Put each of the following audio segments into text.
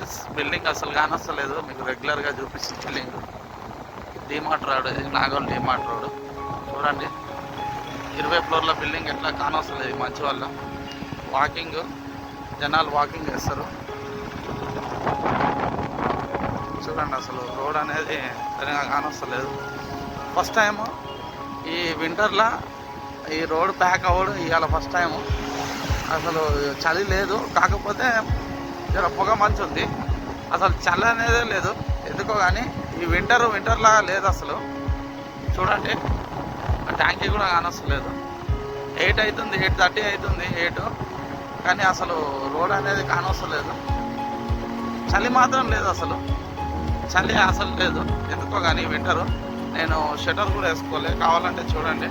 Friends building అసలు కానొస్తలేదు మీకు రెగ్యులర్గా చూపిస్తుంది బిల్డింగ్ డిమార్ట్ రోడ్ ఇది నాగోల్ డిమార్ట్ రోడ్ చూడండి. ఇరవై ఫ్లోర్ల బిల్డింగ్ ఎట్లా కానొస్తలేదు మంచి వల్ల. వాకింగ్ జనాలు వాకింగ్ చేస్తారు. చూడండి అసలు రోడ్ అనేది సరిగా కానొస్తలేదు ఫస్ట్ టైం ఈ వింటర్లో ఈ రోడ్ ప్యాక్ అవ్వడం ఇవాళ ఫస్ట్ టైం అసలు చలి లేదు. కాకపోతే జర పొగ మంచి ఉంది అసలు చల్ల అనేదే లేదు. ఎందుకో కానీ ఈ వింటర్ లాగా లేదు అసలు. చూడండి. ట్యాంకీ కూడా కానొస్తలేదు ఎయిట్ అవుతుంది ఎయిట్ థర్టీ అవుతుంది ఎయిట్ కానీ అసలు రోడ్ అనేది కానొస్తలేదు చలి మాత్రం లేదు అసలు. చలి అసలు లేదు. ఎందుకో కానీ వింటరు నేను షటర్ కూడా వేసుకోలే. కావాలంటే చూడండి.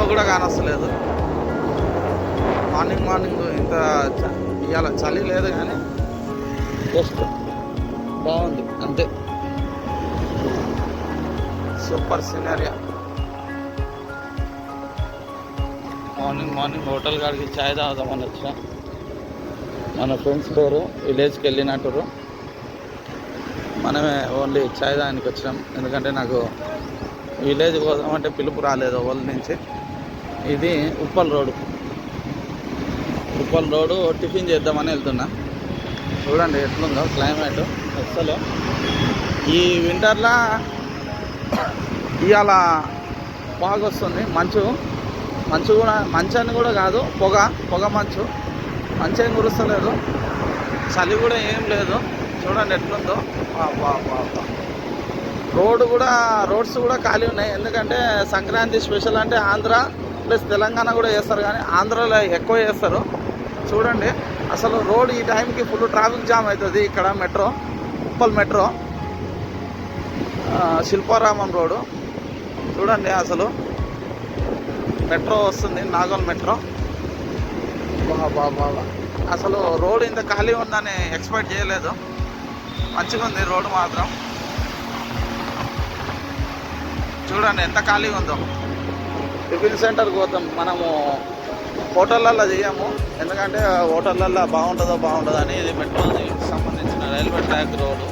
ఎవరో కూడా కానొస్తలేదు. మార్నింగ్ మార్నింగ్ ఇంత చ- ఇవాళ చలి లేదు కానీ జస్ట్ బాగుంది అంతే. Super scenario. Morning morning hotel కాడికి ఛాయ్ తాగుదామని వచ్చిన. మన ఫ్రెండ్స్ పేరు విలేజ్కి వెళ్ళినట్టు మనమే ఓన్లీ ఛాయ్ తాగడానికి వచ్చినాం. ఎందుకంటే నాకు విలేజ్ పోదామంటే పిలుపు రాలేదు వాళ్ళ నుంచి. ఇది Uppal road. Uppal road tiffin చేద్దామని వెళ్తున్నా. చూడండి ఎట్లుందో క్లైమేట్. అసలు ఈ వింటర్లో ఇవాళ బాగా వస్తుంది మంచు. మంచు కూడా మంచు అని కూడా కాదు పొగ పొగ మంచు. మంచు ఏం కురుస్తలేదు. చలి కూడా ఏం లేదు. చూడండి ఎట్లుందో. రోడ్డు కూడా రోడ్స్ కూడా ఖాళీ ఉన్నాయి. ఎందుకంటే సంక్రాంతి స్పెషల్ అంటే ఆంధ్ర ప్లస్ తెలంగాణ కూడా చేస్తారు కానీ ఆంధ్రాలో ఎక్కువ చేస్తారు. చూడండి అసలు రోడ్ ఈ టైంకి ఫుల్ ట్రాఫిక్ జామ్ అవుతుంది ఇక్కడ metro Uppal metro Shilparamam road. చూడండి అసలు. మెట్రో వస్తుంది నాగోల్ మెట్రో. బాబా బాబా అసలు రోడ్ ఇంత ఖాళీ ఉందని ఎక్స్పెక్ట్ చేయలేదు. మంచిగా ఉంది రోడ్డు మాత్రం. చూడండి ఎంత ఖాళీగా ఉందో. టిఫిన్ సెంటర్కి పోతాం. మనము హోటళ్ళల్లో చేయము ఎందుకంటే హోటళ్ళల్లో బాగుంటుందో బాగుంటుందో అని ఇది మెట్రోకి సంబంధించిన రైల్వే ట్రాక్ రోడ్డు.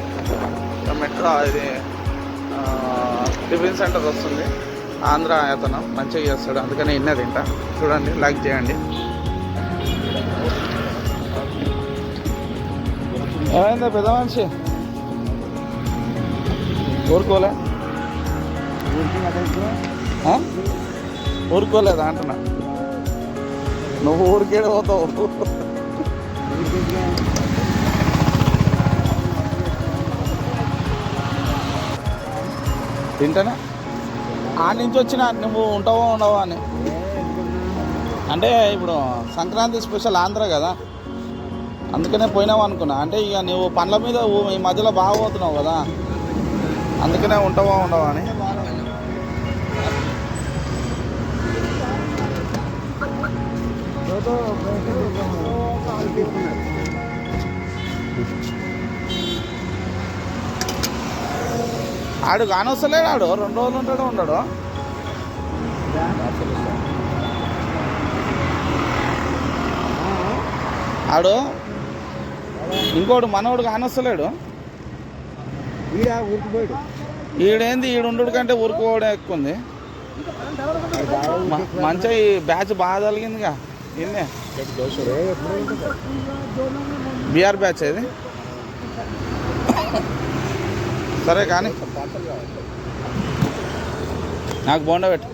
మెట్రో ఇది టిఫిన్ సెంటర్ వస్తుంది. ఆంధ్ర అతను మంచిగా చేస్తాడు. అందుకని ఇన్నే తింటా. చూడండి లైక్ చేయండి. ఏమైందా పెద్ద మనిషి? ఊరుకోలే. ఊరుకోలేదా అంటున్నా? నువ్వు ఊరికే పోతావు. తింటానే? ఆడ నుంచి వచ్చిన నువ్వు ఉంటావో ఉండవో అని. అంటే ఇప్పుడు సంక్రాంతి స్పెషల్ ఆంధ్ర కదా. అందుకనే పోయినావు అనుకున్నా. అంటే ఇక నువ్వు పండ్ల మీద ఈ మధ్యలో బాగా పోతున్నావు కదా. అందుకనే ఉంటావో ఉండవా అని. ఆడు కానొస్తలేడు ఆడు. రెండు రోజులు ఉంటాడు ఉండడు. ఆడు ఇంకోడు మనోడు కానొస్తలేడు ఈడ ఊరికిపోయాడు ఈడేంది? ఈడుండు కంటే ఊరుకోవడం ఎక్కువ ఉంది. మంచిగా ఈ బ్యాచ్ బాగా తగిలిందిగా. బీఆర్ బ్యాచ్ ఇది సరే కానీ. నాకు బోండా పెట్టు.